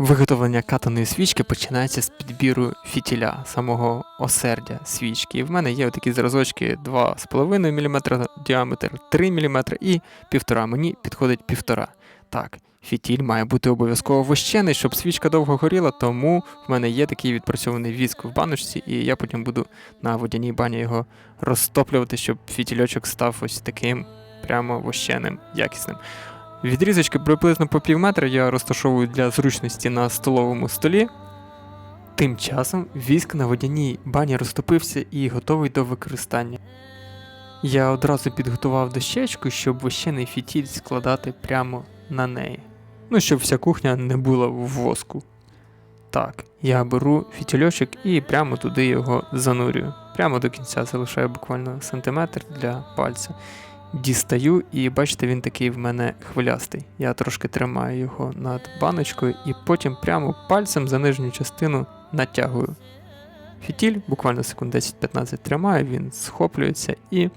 Виготовлення катаної свічки починається з підбіру фітіля, самого осердя свічки. І в мене є такі зразочки 2,5 мм діаметр, 3 мм і 1,5 Мені підходить 1,5. Так, фітіль має бути обов'язково вощений, щоб свічка довго горіла, тому в мене є такий відпрацьований віск в баночці, і я потім буду на водяній бані його розтоплювати, щоб фітільочок став ось таким прямо вощеним, якісним. Відрізочки приблизно по пів метра я розташовую для зручності на столовому столі. Тим часом віск на водяній бані розтопився і готовий до використання. Я одразу підготував дощечку, щоб вощений фітіль складати прямо на неї. Ну, щоб вся кухня не була в воску. Так, я беру фітільочок і прямо туди його занурюю. Прямо до кінця залишаю буквально сантиметр для пальця. Дістаю, і бачите, він такий в мене хвилястий. Я трошки тримаю його над баночкою і потім прямо пальцем за нижню частину натягую. Фітіль, буквально секунд 10-15 тримаю, він схоплюється і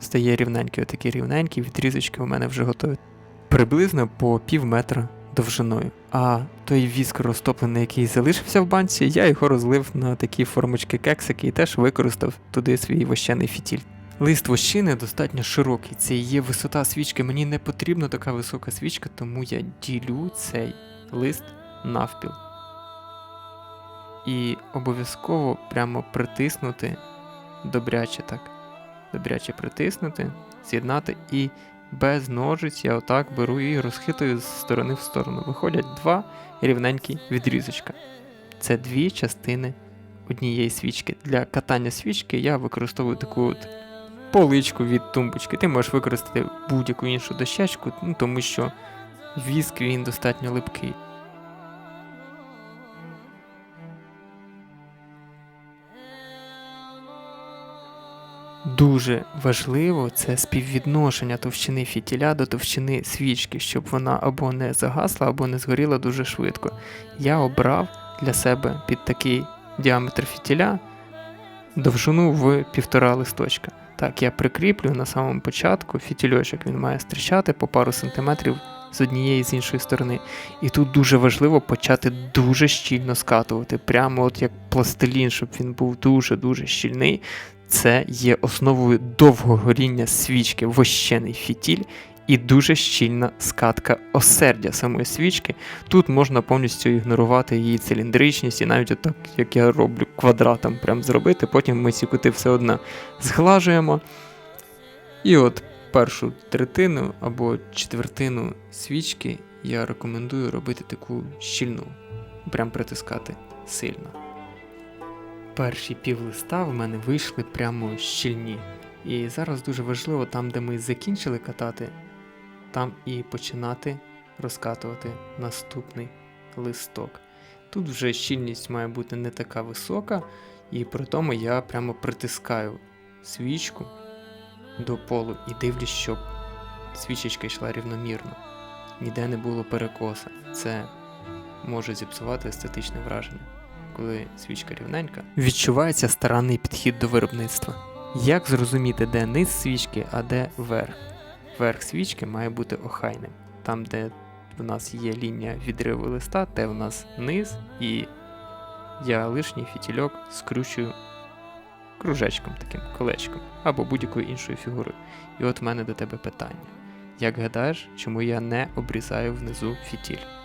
стає рівненький. Отакий рівненький, відрізочки у мене вже готові. Приблизно по пів метра довжиною. А той віск розтоплений, який залишився в банці, я його розлив на такі формочки кексики і теж використав туди свій вощений фітіль. Лист вощини достатньо широкий, це є висота свічки. Мені не потрібна така висока свічка, тому я ділю цей лист навпіл. І обов'язково прямо притиснути добряче так. Добряче притиснути, з'єднати і без ножиць я отак беру і розхитую з сторони в сторону. Виходять два рівненькі відрізочка. Це дві частини однієї свічки. Для катання свічки я використовую таку от поличку від тумбочки. Ти можеш використати будь-яку іншу дощечку, ну, тому що віск він достатньо липкий. Дуже важливо це співвідношення товщини фітіля до товщини свічки, щоб вона або не загасла, або не згоріла дуже швидко. Я обрав для себе під такий діаметр фітіля довжину в півтора листочка. Так, я прикріплю на самому початку фітільочок, він має стирчати по пару сантиметрів з однієї і з іншої сторони. І тут дуже важливо почати дуже щільно скатувати, прямо от як пластилін, щоб він був дуже-дуже щільний. Це є основою довгого горіння свічки, вощений фітіль і дуже щільна скатка осердя самої свічки. Тут можна повністю ігнорувати її циліндричність, і навіть отак, як я роблю, квадратом прям зробити. Потім ми ці кути все одно зглажуємо. І от першу третину або четвертину свічки я рекомендую робити таку щільну, прям притискати сильно. Перші пів листа в мене вийшли прямо щільні. І зараз дуже важливо там, де ми закінчили катати, там і починати розкатувати наступний листок. Тут вже щільність має бути не така висока, і при тому я прямо притискаю свічку до полу і дивлюсь, щоб свічечка йшла рівномірно. Ніде не було перекоса. Це може зіпсувати естетичне враження. Коли свічка рівненька, відчувається старанний підхід до виробництва. Як зрозуміти, де низ свічки, а де верх? Верх свічки має бути охайним. Там, де в нас є лінія відриву листа, те в нас низ, і я лишній фітільок скручую кружечком таким, колечком або будь-якою іншою фігурою. І от в мене до тебе питання. Як гадаєш, чому я не обрізаю внизу фітіль?